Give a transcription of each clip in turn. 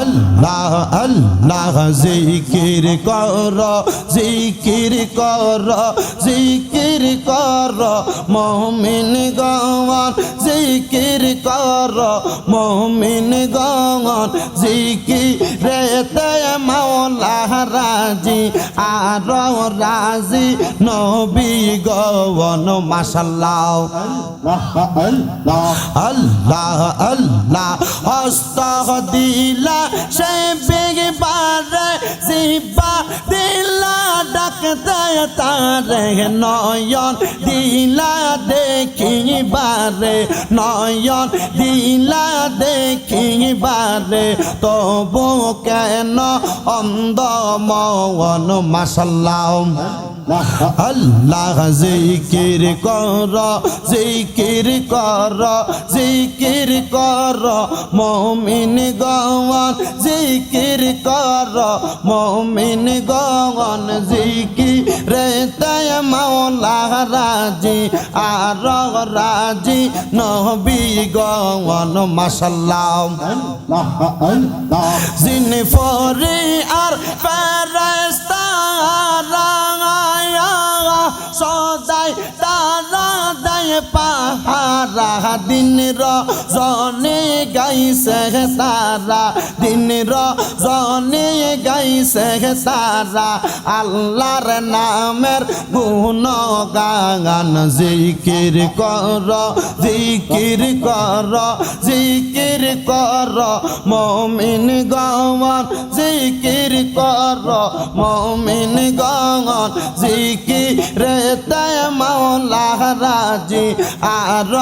আল্লাহ আল্লাহ জিকির কর জিকির কর জিকির কর মমিন গওয়ান জিকির কর মমিন গওয়ান জিকিরে তে মাওলা রাজি আর রাজি নবী গওয়ান মাশাল্লাহ আল্লাহ আল্লাহ। হস্ত দিলা সে বেগে পারে জিবা দিলা, ডাকতে তারে নয়ন দিলা দেখিবারে নয়ন দিলা দেখিবারে তবু কেন অন্ধ মন মাসাল্লাহ আল্লাহ জিকির কর জিকির কর জিকির কর মমিন গওয়ান জিকির কর মমিন গওয়ান জিকির রে তাই মাওলা রাজি আর রাজি নবী গওয়ান মাসাল্লাহ জিন ফরি আর পাহারা, দিন রজনে গাইছে তারা, দিন রজনে গাইছে তারা, আল্লাহর নামের গুণ গান জিকির কর জিকির কর জিকির কর, মমিন গওয়ান জিকির কর, মমিন গওয়ান জিকির তাই মাওলা রাজি। আর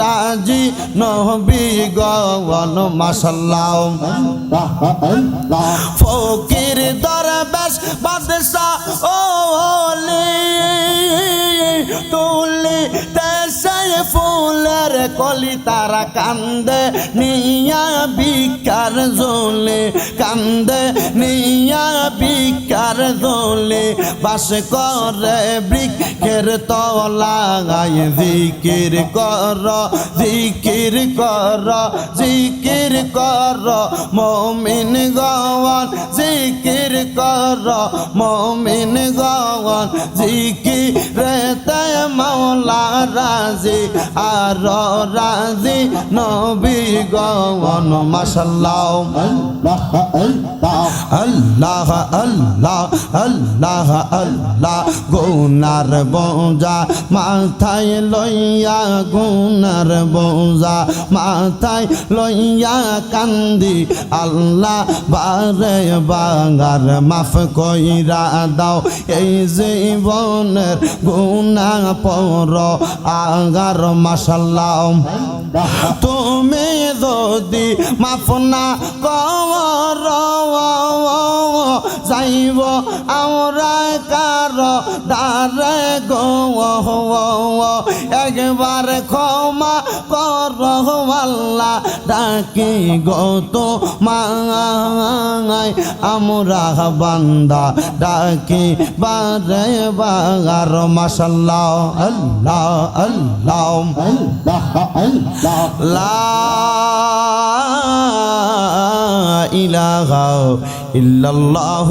রাজি নহবি গন মাসাল্লাহ। ফকির দরবেশ বাদশাহ ওলি তুলি কলি তারা কান্দে, নিয়া বিকার জোলে কান্দে, নিয়া বিকার জোলে বাস করে বৃক্ষের তলাগায়। জিকির কর জিকির কর জিকির কর, মমিন গওয়ান জিকির কর, মমিন গওয়ান জিকির তে মাওলা রাজি আর রাজি নবী গওয়ান মাশাল্লাহ। আল্লাহ আল্লাহ আল্লাহ আল্লাহ, গুনার বোঝা, মাথায় লইয়া গুনার বোঝা, মাথায় লইয়া কান্দি, আল্লাহ বারে বাঙার মাফ কইরা দাও, এই জীবনের গুনা পর আগার মাসাল্লাহ তুমি যদি মাফনা কর যাইব আমরা কার দারে গো একবার ক্ষমা কর আল্লাহ ডাকি গত মাই আমরা বান্দা ডাকি বারে বাগার। মাসাল্লাহ আল্লাহ আল্লাহ। লা ইলাহা ইল্লাল্লাহ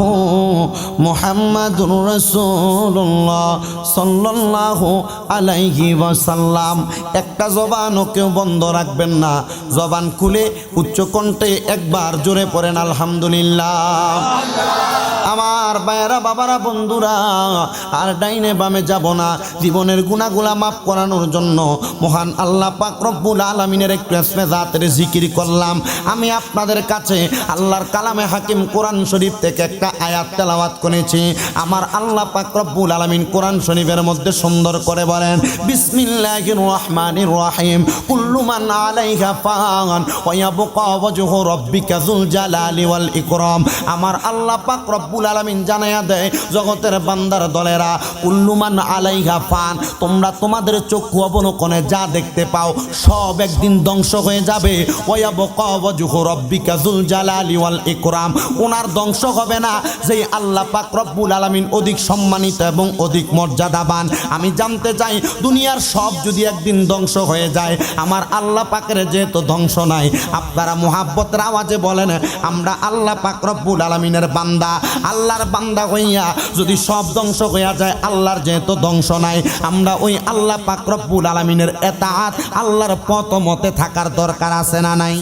মুহাম্মাদুর রাসূলুল্লাহ সাল্লাল্লাহু আলাইহি ওয়াসাল্লাম। একটা জবানও কেউ বন্ধ রাখবেন না। জবান খুলে উচ্চকণ্ঠে একবার জোরে পড়েন, আলহামদুলিল্লাহ। আমার বায়রা বাবারা, বন্ধুরা, আর ডাইনে বামে যাব না। জীবনের গুণাগুলা মাফ করানোর জন্য মহান আল্লাহ পাক রব্বুল আলমিনের একটু জাতের জিকির করলাম। আমি আপনাদের কাছে আল্লাহর কালামে হাকিম কোরআন শরীফ থেকে একটা আয়াত তেলাওয়াত করেছি। আমার আল্লাহ পাক রব্বুল আলমিন কোরআন শরীফের মধ্যে সুন্দর করে বলেন, বিসমিল্লাহির রহমানির রহিম, কুল্লু মান আলাইহা ফান, ওয়া ইয়াবকা ওয়াজহু রাব্বিকা যুল জালালি ওয়াল ইকরাম। আমার আল্লাহ পাক রব্বুল আলামিন জানাইয়া দেয়, জগতের বান্দার দলেরা, কুল্লুমান আলাইহা ফান তোমরা তোমাদের চক্ষু অবলোকনে যা দেখতে পাও, সব একদিন ধ্বংস হয়ে যাবে। ওয়াবকা ওয়াজহু রব্বিকা যুল জালালি ওয়াল ইকরাম ওনার ধ্বংস হবে না। যেই আল্লাহ পাক রব্বুল আলামিন অধিক সম্মানিত এবং অধিক মর্যাদাবান। আমি জানতে চাই, দুনিয়ার সব যদি একদিন ধ্বংস হয়ে যায়, আমার আল্লাহ পাকের যেহেতু ধ্বংস নাই, আপনারা মোহাব্বতের আওয়াজে বলেন, আমরা আল্লাহ পাক রব্বুল আলামিনের বান্দা, আল্লাহর বান্দা হইয়া যদি সব ধ্বংস হইয়া যায়, আল্লাহর যেহেতু ধ্বংস নাই, আমরা ওই আল্লাহ পাকরব্বুল আলমিনের এতাত আল্লাহর পথ মতে থাকার দরকার আছে না নাই?